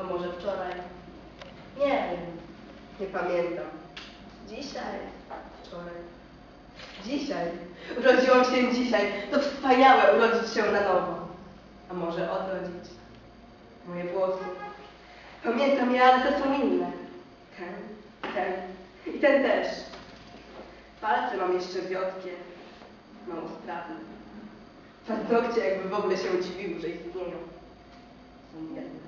a może wczoraj. Nie wiem, nie pamiętam. Dzisiaj, wczoraj. Dzisiaj. Urodziłam się dzisiaj. To wspaniałe urodzić się na nowo. A może odrodzić moje włosy. Pamiętam je, ale te są inne. Ten, ten i ten też. Palce mam jeszcze wiotkie, mało sprawne. Paznokcie jakby w ogóle się dziwiły, że istnieją. Są jedne.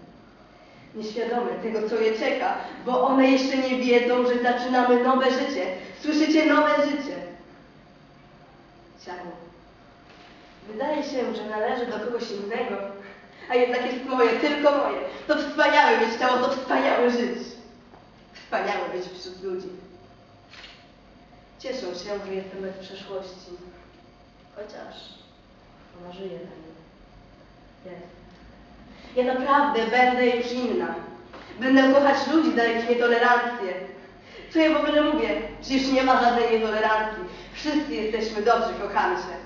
Nieświadome tego, co je czeka, bo one jeszcze nie wiedzą, że zaczynamy nowe życie. Słyszycie nowe życie. Ciało. Wydaje się, że należy do kogoś innego, a jednak jest moje, tylko moje. To wspaniałe mieć ciało, to wspaniałe żyć. Wspaniałe być wśród ludzi. Cieszę się, że jestem bez przeszłości. Chociaż ona żyje we mnie. Jest. Ja naprawdę będę już inna. Będę kochać ludzi za ich nietolerancję. Co ja w ogóle mówię? Przecież nie ma żadnej nietolerancji. Wszyscy jesteśmy dobrzy, kochamy się.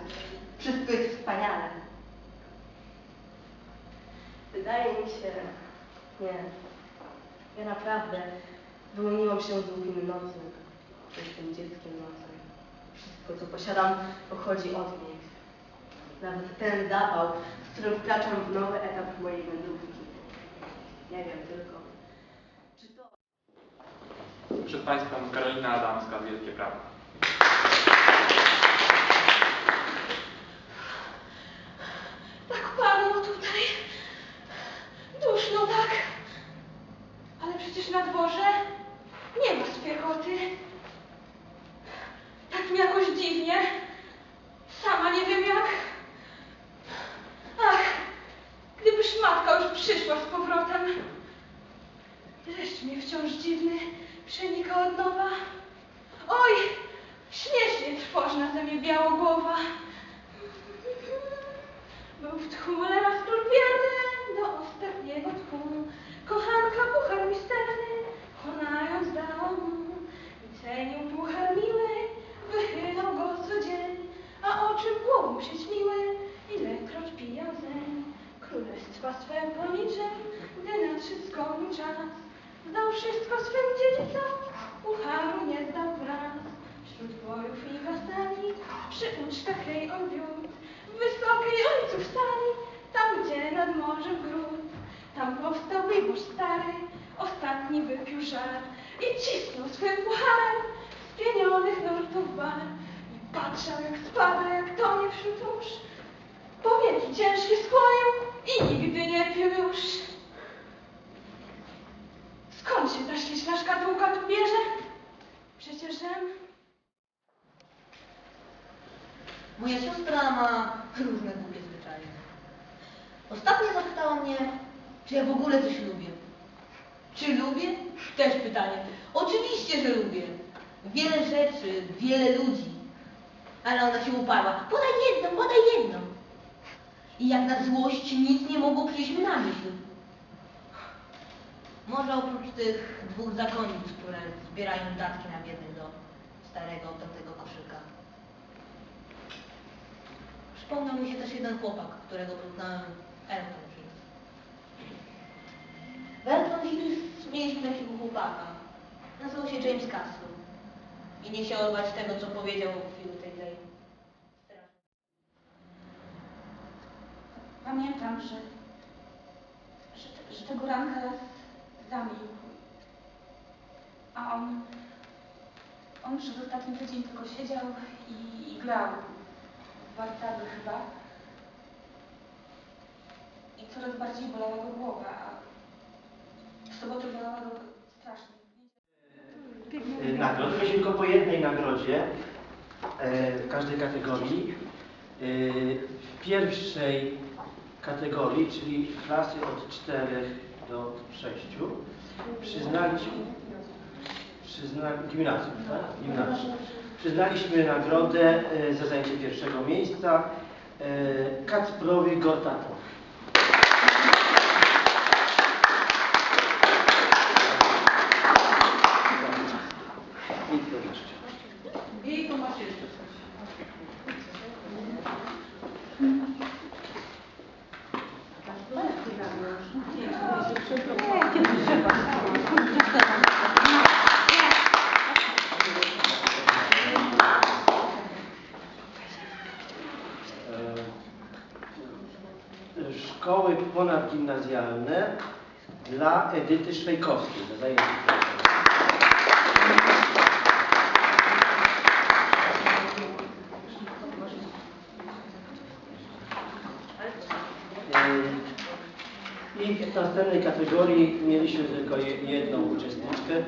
Wszystko jest wspaniale. Wydaje mi się, nie. Ja naprawdę wyłoniłam się z długim nocem. Jestem dzieckiem nocy. Wszystko, co posiadam, pochodzi od niej. Nawet ten zapał, z którym wkraczam w nowy etap mojej wędrówki. Nie wiem tylko, czy to... Przed Państwem Karolina Adamska, Wielkie Prawo. Tak padło tutaj. Duszno tak. Ale przecież na dworze nie ma spiechoty. Tak mi jakoś dziwnie. Sama nie wiem jak. Ach, gdybyż matka już przyszła z powrotem. Dreszcz mnie wciąż dziwny przenika od nowa. Oj, śmiesznie trwożna ze mnie białogłowa. Był w tchule raz król wierny do ostatniego tchu. Kochanka puchar misterny, chłonając dała mu. I cenił puchar miły, wychylał go co dzień, a oczy w głową się śniły, ilekroć pijał zeń. Królestwa swe poniczeń, gdy nadszedł skonu czas. Zdał wszystko swym dziedzicom, pucharu nie zdał wraz. Wśród bojów i wasali, przy ucztach jej on wiódł. W wysokiej ojców stali, tam gdzie nad morzem gród. Tam powstał Bibor stary, ostatni wypił żar i cisnął swym pucharem z pienionych nurtów bar. I patrzał jak spada, jak tonie wśród mórz. Powieki ciężkie skłonił i siostra ma różne głupie zwyczaje. Ostatnio zapytała mnie, czy ja w ogóle coś lubię. Czy lubię? Też pytanie. Oczywiście, że lubię. Wiele rzeczy, wiele ludzi. Ale ona się uparła. Podaj jedną, podaj jedną. I jak na złość nic nie mogło przyjść mi na myśl. Może oprócz tych dwóch zakonnic, które zbierają datki na biednych Przypomniał mi się też jeden chłopak, którego poznałem, Elton Hills. W Elton Hills mieliśmy takiego chłopaka. Nazywał się James Castle. I nie chciał odwać tego, co powiedział w chwili tej tej. Pamiętam, że, że, że tego ranka raz zamilkł. A on, on przez ostatni tydzień tylko siedział i, i grał w warcaby chyba. I coraz bardziej bolała go głowa, a w sobotę bolała go strasznie. y, nagród. Prosimy tylko po jednej nagrodzie e, w każdej kategorii. Y, W pierwszej kategorii, czyli klasy od 4 do 6, przyznaliśmy, przyzna, gimnazjum, tak? Gimnazjum. Przyznaliśmy nagrodę e, za zajęcie pierwszego miejsca e, Kacprowi Gortatowi. I to jeszcze. I to masz jeszcze coś. Nie, E, Szkoły ponadgimnazjalne dla Edyty Szwejkowskiej. za zajęcie E, I w następnej kategorii mieliśmy tylko je- jedną uczestniczkę. E,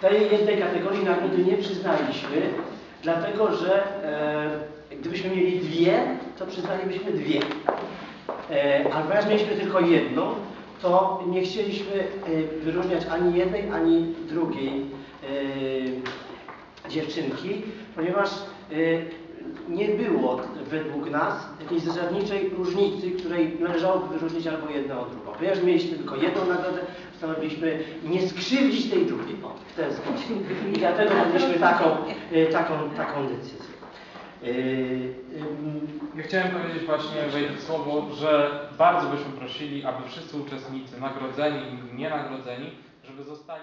Tej jednej kategorii nagrody nie przyznaliśmy, dlatego że e, gdybyśmy mieli dwie, to przyznalibyśmy dwie. E, ale ponieważ mieliśmy tylko jedną, to nie chcieliśmy e, wyróżniać ani jednej, ani drugiej e, dziewczynki, ponieważ e, nie było według nas jakiejś zasadniczej różnicy, której należałoby wyróżnić albo jedną od drugą. Ponieważ mieliśmy tylko jedną nagrodę, postanowiliśmy nie skrzywdzić tej drugiej. O, w ten sposób. I dlatego podjęliśmy taką, e, taką, taką decyzję. E, Ja chciałem powiedzieć właśnie wejść słowo, że bardzo byśmy prosili, aby wszyscy uczestnicy, nagrodzeni i nienagrodzeni, żeby zostali